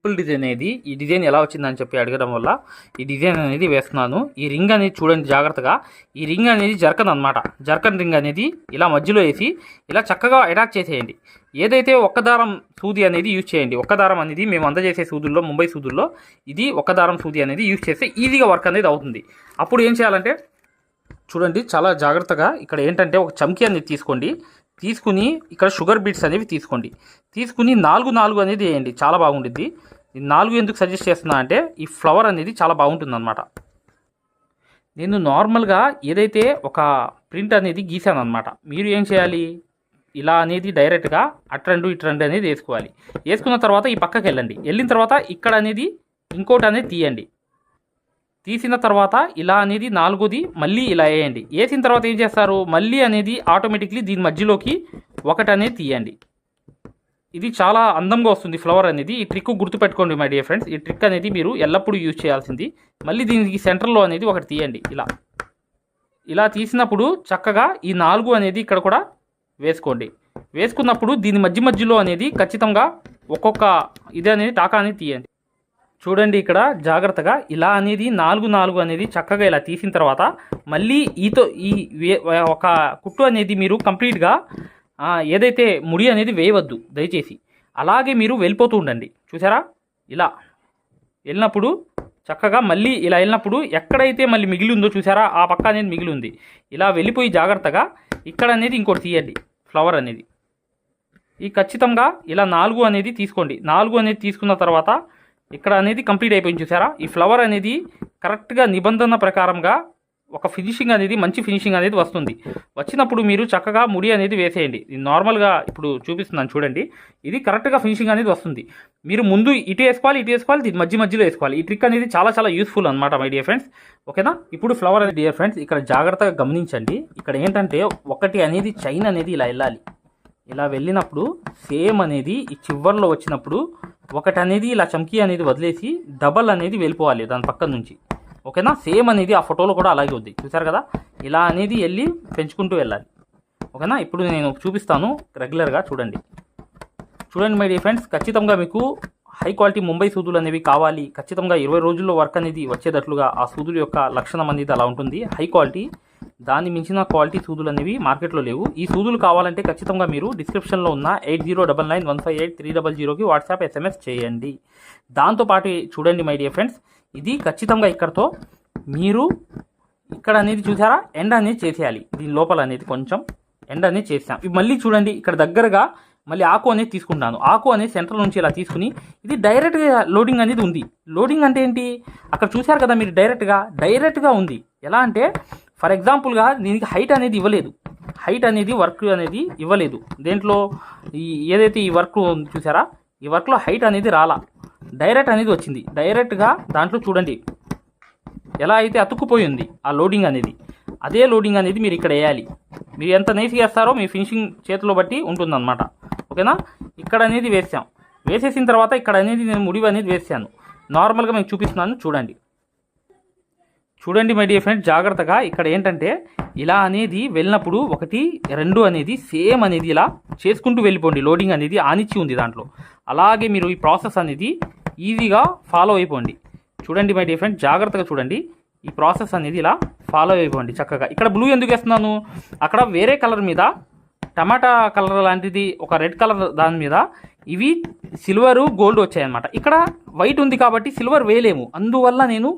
Simple design అనేది ఈ design ఎలా వచ్చిందని చెప్పి అడగడం వల్ల ఈ డిజైన్ అనేది వేస్తున్నాను. ఈ రింగ్ అనేది చూడండి జాగ్రత్తగా. ఈ రింగ్ అనేది జర్కన్ అనమాట జరకని రింగ్ అనేది ఇలా మధ్యలో వేసి ఇలా చక్కగా అటాచ్ చేసేయండి. ఏదైతే ఒక్క దారం సూది అనేది యూజ్ చేయండి. ఒక్క దారం అనేది మేము అందజేసే సూదుల్లో ముంబై సూదుల్లో ఇది ఒక్క దారం సూది అనేది యూజ్ చేస్తే ఈజీగా వర్క్ అనేది అవుతుంది. అప్పుడు ఏం చేయాలంటే చూడండి చాలా జాగ్రత్తగా ఇక్కడ ఏంటంటే ఒక చమ్కీ అనేది తీసుకోండి. తీసుకుని ఇక్కడ షుగర్ బీట్స్ అనేవి తీసుకోండి. తీసుకుని నాలుగు నాలుగు అనేది వేయండి. చాలా బాగుంటుంది నాలుగు ఎందుకు సజెస్ట్ చేస్తున్నా అంటే ఈ ఫ్లవర్ అనేది చాలా బాగుంటుంది అనమాట నేను నార్మల్గా ఏదైతే ఒక ప్రింట్ అనేది గీసాను అనమాట మీరు ఏం చేయాలి? ఇలా అనేది డైరెక్ట్గా అట్రండు ఇట్రండు అనేది వేసుకోవాలి. వేసుకున్న తర్వాత ఈ పక్కకి వెళ్ళండి వెళ్ళిన తర్వాత ఇక్కడ అనేది ఇంకోటి అనేది తీయండి. తీసిన తర్వాత ఇలా అనేది నాలుగోది మళ్ళీ ఇలా వేయండి. వేసిన తర్వాత ఏం చేస్తారు? మళ్ళీ అనేది ఆటోమేటిక్లీ దీని మధ్యలోకి ఒకటి అనేది తీయండి. ఇది చాలా అందంగా వస్తుంది ఫ్లవర్ అనేది. ఈ ట్రిక్ గుర్తుపెట్టుకోండి మై డియర్ ఫ్రెండ్స్ ఈ ట్రిక్ అనేది మీరు ఎల్లప్పుడూ యూజ్ చేయాల్సింది. మళ్ళీ దీనికి సెంటర్లో అనేది ఒకటి తీయండి ఇలా. ఇలా తీసినప్పుడు చక్కగా ఈ నాలుగు అనేది ఇక్కడ కూడా వేసుకోండి. వేసుకున్నప్పుడు దీని మధ్య మధ్యలో అనేది ఖచ్చితంగా ఒక్కొక్క ఇది అనేది టాకా అనేది తీయండి. చూడండి ఇక్కడ జాగ్రత్తగా. ఇలా అనేది నాలుగు నాలుగు అనేది చక్కగా ఇలా తీసిన తర్వాత మళ్ళీ ఈతో ఈ వే- ఒక కుట్టు అనేది మీరు కంప్లీట్గా ఏదైతే ముడి అనేది వేయవద్దు దయచేసి. అలాగే మీరు వెళ్ళిపోతూ ఉండండి. చూసారా? ఇలా వెళ్ళినప్పుడు చక్కగా మళ్ళీ ఇలా వెళ్ళినప్పుడు ఎక్కడైతే మళ్ళీ మిగిలి ఉందో చూసారా? ఆ పక్క అనేది మిగిలి ఉంది. ఇలా వెళ్ళిపోయి జాగ్రత్తగా ఇక్కడ అనేది ఇంకోటి తీయండి. ఫ్లవర్ అనేది. ఈ ఖచ్చితంగా ఇలా నాలుగు అనేది తీసుకోండి. నాలుగు అనేది తీసుకున్న తర్వాత ఇక్కడ అనేది కంప్లీట్ అయిపోయింది చూసారా? ఈ ఫ్లవర్ అనేది కరెక్ట్గా నిబంధన ప్రకారంగా ఒక ఫినిషింగ్ అనేది మంచి ఫినిషింగ్ అనేది వస్తుంది. వచ్చినప్పుడు మీరు చక్కగా ముడి అనేది వేసేయండి. ఇది నార్మల్గా ఇప్పుడు చూపిస్తున్నాను చూడండి. ఇది కరెక్ట్గా ఫినిషింగ్ అనేది వస్తుంది. మీరు ముందు ఇటు వేసుకోవాలి ఇటు వేసుకోవాలి ఇది మధ్య మధ్యలో వేసుకోవాలి. ఈ ట్రిక్ అనేది చాలా చాలా యూస్ఫుల్ అనమాట మై డియర్ ఫ్రెండ్స్. ఓకేనా? ఇప్పుడు ఫ్లవర్ అనేది డియర్ ఫ్రెండ్స్ ఇక్కడ జాగ్రత్తగా గమనించండి. ఇక్కడ ఏంటంటే ఒకటి అనేది చైన్ అనేది ఇలా వెళ్ళాలి. ఇలా వెళ్ళినప్పుడు సేమ్ అనేది ఈ చివర్లో వచ్చినప్పుడు ఒకటి అనేది ఇలా చమ్కీ అనేది వదిలేసి డబల్ అనేది వెళ్ళిపోవాలి దాని పక్క నుంచి. ఓకేనా? సేమ్ అనేది ఆ ఫోటోలో కూడా అలాగే ఉంది. చూసారు కదా? ఇలా అనేది వెళ్ళి పెంచుకుంటూ వెళ్ళాలి. ఓకేనా? ఇప్పుడు నేను చూపిస్తాను రెగ్యులర్గా చూడండి. చూడండి మై డియర్ ఫ్రెండ్స్ ఖచ్చితంగా మీకు హై క్వాలిటీ ముంబై సూదులు అనేవి కావాలి. ఖచ్చితంగా ఇరవై రోజుల్లో వర్క్ అనేది వచ్చేటట్లుగా ఆ సూదుల యొక్క లక్షణం అనేది అలా ఉంటుంది. హై క్వాలిటీ దాన్ని మించిన క్వాలిటీ సూదులు అనేవి మార్కెట్లో లేవు. ఈ సూదులు కావాలంటే ఖచ్చితంగా మీరు డిస్క్రిప్షన్లో ఉన్న eight zero double nine one five eight three double జీరోకి వాట్సాప్ ఎస్ఎంఎస్ చేయండి. దాంతోపాటు చూడండి మై డియర్ ఫ్రెండ్స్ ఇది ఖచ్చితంగా ఇక్కడతో మీరు ఇక్కడ అనేది చూసారా? ఎండ అనేది చేసేయాలి. దీని లోపల అనేది కొంచెం ఎండ అనేది చేసాం మళ్ళీ చూడండి ఇక్కడ దగ్గరగా మళ్ళీ ఆకు అనేది తీసుకుంటాను. ఆకు అనేది సెంటర్ నుంచి ఇలా తీసుకుని ఇది డైరెక్ట్గా లోడింగ్ అనేది ఉంది. లోడింగ్ అంటే ఏంటి? అక్కడ చూశారు కదా మీరు డైరెక్ట్గా డైరెక్ట్గా ఉంది. ఎలా అంటే ఫర్ ఎగ్జాంపుల్గా దీనికి హైట్ అనేది ఇవ్వలేదు. హైట్ అనేది వర్క్ అనేది ఇవ్వలేదు. దేంట్లో ఈ ఏదైతే ఈ వర్క్ ఉంది చూసారా? ఈ వర్క్లో హైట్ అనేది రాలా. డైరెక్ట్ అనేది వచ్చింది. డైరెక్ట్గా దాంట్లో చూడండి. ఎలా అయితే అతుక్కుపోయింది ఆ లోడింగ్ అనేది. అదే లోడింగ్ అనేది మీరు ఇక్కడ వేయాలి. మీరు ఎంత నైస్ వేస్తారో మీ ఫినిషింగ్ చేతిలో బట్టి ఉంటుందన్నమాట. ఓకేనా? ఇక్కడ అనేది వేసాం. వేసేసిన తర్వాత ఇక్కడ అనేది నేను ముడివి అనేది వేసాను. నార్మల్గా మీకు చూపిస్తున్నాను. చూడండి. చూడండి మై డియర్ ఫ్రెండ్ జాగ్రత్తగా ఇక్కడ ఏంటంటే ఇలా అనేది వెళ్ళినప్పుడు ఒకటి రెండు అనేది సేమ్ అనేది ఇలా చేసుకుంటూ వెళ్ళిపోండి. లోడింగ్ అనేది ఆనిచ్చి ఉంది దాంట్లో. అలాగే మీరు ఈ ప్రాసెస్ అనేది ఈజీగా ఫాలో అయిపోండి. చూడండి మై డియర్ ఫ్రెండ్ జాగ్రత్తగా చూడండి. ఈ ప్రాసెస్ అనేది ఇలా ఫాలో అయిపోండి చక్కగా. ఇక్కడ బ్లూ ఎందుకు వేస్తున్నాను? అక్కడ వేరే కలర్ మీద టమాటా కలర్ లాంటిది ఒక రెడ్ కలర్ దాని మీద ఇవి సిల్వరు గోల్డ్ వచ్చాయన్నమాట. ఇక్కడ వైట్ ఉంది కాబట్టి సిల్వర్ వేయలేము. అందువల్ల నేను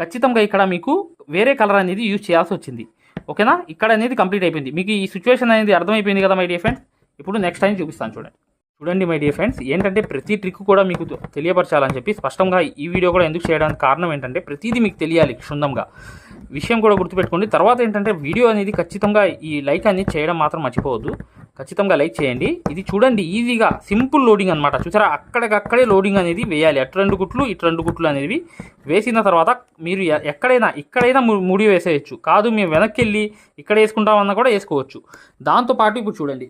ఖచ్చితంగా ఇక్కడ మీకు వేరే కలర్ అనేది యూజ్ చేయాల్సి వచ్చింది. ఓకేనా? ఇక్కడ అనేది కంప్లీట్ అయిపోయింది. మీకు ఈ సిచ్యువేషన్ అనేది అర్థమైపోయింది కదా మై డియర్ ఫ్రెండ్స్ ఇప్పుడు నెక్స్ట్ టైం చూపిస్తాను చూడండి. చూడండి మై డియర్ ఫ్రెండ్స్ ఏంటంటే ప్రతి ట్రిక్ కూడా మీకు తెలియపరచాలని చెప్పి స్పష్టంగా ఈ వీడియో కూడా ఎందుకు చేయడానికి కారణం ఏంటంటే ప్రతిదీ మీకు తెలియాలి క్షుణ్ణంగా. విషయం కూడా గుర్తుపెట్టుకోండి. తర్వాత ఏంటంటే వీడియో అనేది ఖచ్చితంగా ఈ లైక్ అనేది చేయడం మాత్రం మర్చిపోవద్దు. ఖచ్చితంగా లైక్ చేయండి. ఇది చూడండి ఈజీగా సింపుల్ లోడింగ్ అనమాట చూసారా? అక్కడికక్కడే లోడింగ్ అనేది వేయాలి. అటు రెండు గుట్లు ఇటు రెండు గుట్లు అనేవి వేసిన తర్వాత మీరు ఎక్కడైనా ఇక్కడైనా ముడి వేసేయచ్చు. కాదు మేము వెనక్కి వెళ్ళి ఇక్కడ వేసుకుంటామన్నా కూడా వేసుకోవచ్చు. దాంతోపాటు ఇప్పుడు చూడండి.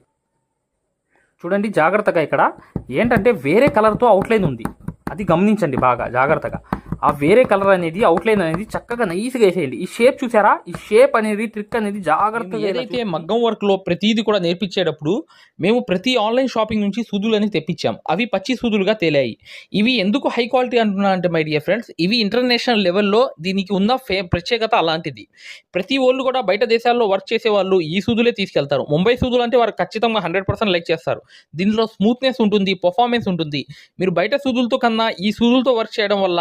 చూడండి జాగ్రత్తగా ఇక్కడ. ఏంటంటే వేరే కలర్తో అవుట్లైన్ ఉంది. అది గమనించండి బాగా జాగ్రత్తగా. ఆ వేరే కలర్ అనేది అవుట్లైన్ అనేది చక్కగా నైస్గా వేసేయండి. ఈ షేప్ చూసారా? ఈ షేప్ అనేది ట్రిక్ అనేది జాగ్రత్తగా ఏదైతే మగ్గం వర్క్లో ప్రతిదీ కూడా నేర్పించేటప్పుడు మేము ప్రతి ఆన్లైన్ షాపింగ్ నుంచి సూదులని తెప్పించాం. అవి పచ్చి సూదులుగా తేలాయి. ఇవి ఎందుకు హై క్వాలిటీ అంటున్నా అంటే మై డియర్ ఫ్రెండ్స్ ఇవి ఇంటర్నేషనల్ లెవెల్లో దీనికి ఉన్న ఫే ప్రత్యేకత అలాంటిది. ప్రతి వాళ్ళు కూడా బయట దేశాల్లో వర్క్ చేసే వాళ్ళు ఈ సూదులే తీసుకెళ్తారు. ముంబై సూదులు అంటే వారు ఖచ్చితంగా హండ్రెడ్ పర్సెంట్ లైక్ చేస్తారు. దీనిలో స్మూత్నెస్ ఉంటుంది పర్ఫార్మెన్స్ ఉంటుంది. మీరు బయట సూదులతో కన్నా ఈ సూదులతో వర్క్ చేయడం వల్ల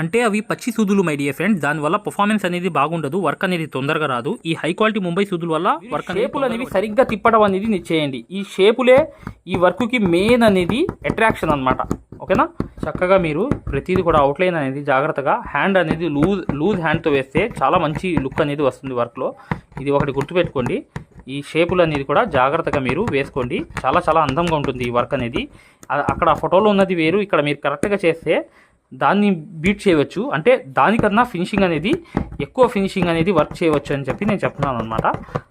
అంటే అవి పచ్చి సూదులు మై డియర్ ఫ్రెండ్స్ దానివల్ల పర్ఫార్మెన్స్ అనేది బాగుండదు వర్క్ అనేది తొందరగా రాదు. ఈ హై క్వాలిటీ ముంబై సూదుల వల్ల వర్క్ షేపులు అనేవి సరిగ్గా తిప్పడం అనేది చేయండి. ఈ షేపులే ఈ వర్క్కి మెయిన్ అనేది అట్రాక్షన్ అన్నమాట. ఓకేనా? చక్కగా మీరు ప్రతిదీ కూడా అవుట్లైన్ అనేది జాగ్రత్తగా హ్యాండ్ అనేది లూజ్ లూజ్ హ్యాండ్తో వేస్తే చాలా మంచి లుక్ అనేది వస్తుంది వర్క్లో ఇది ఒకటి గుర్తుపెట్టుకోండి. ఈ షేపులు అనేది కూడా జాగ్రత్తగా మీరు వేసుకోండి. చాలా చాలా అందంగా ఉంటుంది ఈ వర్క్ అనేది. అక్కడ ఫోటోలో ఉన్నది వేరు. ఇక్కడ మీరు కరెక్ట్గా చేస్తే దాన్ని బీట్ చేయవచ్చు. అంటే దానికన్నా ఫినిషింగ్ అనేది ఎక్కువ ఫినిషింగ్ అనేది వర్క్ చేయవచ్చు అని చెప్పి నేను చెప్తున్నాను అనమాట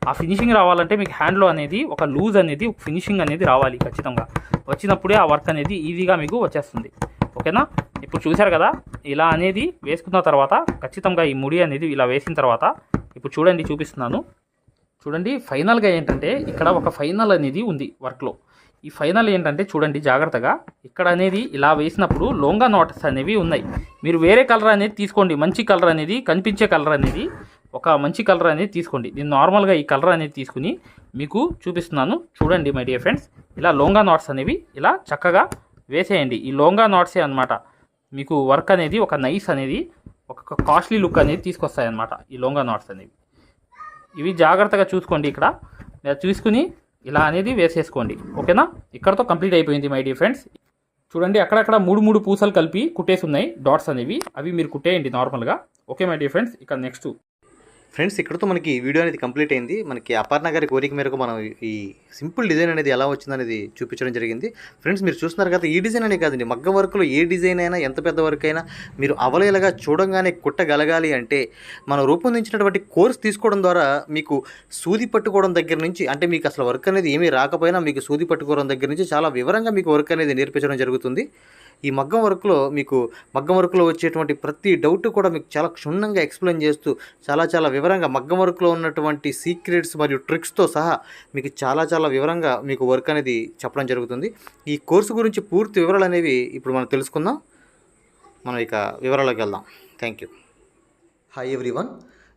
ఆ ఫినిషింగ్ రావాలంటే మీకు హ్యాండ్లో అనేది ఒక లూజ్ అనేది ఫినిషింగ్ అనేది రావాలి ఖచ్చితంగా. వచ్చినప్పుడే ఆ వర్క్ అనేది ఈజీగా మీకు వచ్చేస్తుంది. ఓకేనా? ఇప్పుడు చూశారు కదా ఇలా అనేది వేసుకున్న తర్వాత ఖచ్చితంగా ఈ ముడి అనేది ఇలా వేసిన తర్వాత ఇప్పుడు చూడండి చూపిస్తున్నాను. చూడండి ఫైనల్గా ఏంటంటే ఇక్కడ ఒక ఫైనల్ అనేది ఉంది వర్క్లో. ఈ ఫైనల్ ఏంటంటే చూడండి జాగ్రత్తగా. ఇక్కడ అనేది ఇలా వేసినప్పుడు లోంగా నోట్స్ అనేవి ఉన్నాయి. మీరు వేరే కలర్ అనేది తీసుకోండి. మంచి కలర్ అనేది కనిపించే కలర్ అనేది ఒక మంచి కలర్ అనేది తీసుకోండి. నేను నార్మల్గా ఈ కలర్ అనేది తీసుకుని మీకు చూపిస్తున్నాను. చూడండి మై డియర్ ఫ్రెండ్స్. ఇలా లోంగా నాట్స్ అనేవి ఇలా చక్కగా వేసేయండి. ఈ లోంగా నాట్సే అన్నమాట. మీకు వర్క్ అనేది ఒక నైస్ అనేది ఒక కాస్ట్లీ లుక్ అనేది తీసుకొస్తాయి అన్నమాట ఈ లోంగా నాట్స్ అనేవి. ఇవి జాగ్రత్తగా చూసుకోండి ఇక్కడ. చూసుకుని ఇలా అనేది వేసేసుకోండి. ఓకేనా? ఇక్కడతో కంప్లీట్ అయిపోయింది మై డియర్ ఫ్రెండ్స్. చూడండి అక్కడక్కడ మూడు మూడు పూసలు కలిపి కుట్టేసి ఉన్నాయి డాట్స్ అనేవి. అవి మీరు కుట్టేయండి నార్మల్గా. Okay my dear friends? ఇక్కడ నెక్స్ట్. ఫ్రెండ్స్ ఇక్కడతో మనకి వీడియో అనేది కంప్లీట్ అయింది. మనకి అపర్ణ గారి కోరిక మేరకు మనం ఈ సింపుల్ డిజైన్ అనేది ఎలా వచ్చిందనేది చూపించడం జరిగింది. ఫ్రెండ్స్ మీరు చూస్తున్నారు కదా ఈ డిజైన్ అనే కాదండి. మగ్గ వర్క్లో ఏ డిజైన్ అయినా ఎంత పెద్ద వర్క్ అయినా మీరు అవలేలగా చూడంగానే కుట్టగలగాలి అంటే మనం రూపొందించినటువంటి కోర్స్ తీసుకోవడం ద్వారా మీకు సూది పట్టుకోవడం దగ్గర నుంచి అంటే మీకు అసలు వర్క్ అనేది ఏమీ రాకపోయినా మీకు సూది పట్టుకోవడం దగ్గర నుంచి చాలా వివరంగా మీకు వర్క్ అనేది నేర్పించడం జరుగుతుంది. ఈ మగ్గం వర్క్లో మీకు మగ్గం వర్క్లో వచ్చేటువంటి ప్రతి డౌట్ కూడా మీకు చాలా క్షుణ్ణంగా ఎక్స్ప్లెయిన్ చేస్తూ చాలా చాలా వివరంగా మగ్గం వర్క్లో ఉన్నటువంటి సీక్రెట్స్ మరియు ట్రిక్స్తో సహా మీకు చాలా చాలా వివరంగా మీకు వర్క్ అనేది చెప్పడం జరుగుతుంది. ఈ కోర్సు గురించి పూర్తి వివరాలు అనేవి ఇప్పుడు మనం తెలుసుకుందాం. మనం ఇక వివరాలకు వెళ్దాం. Thank you hi everyone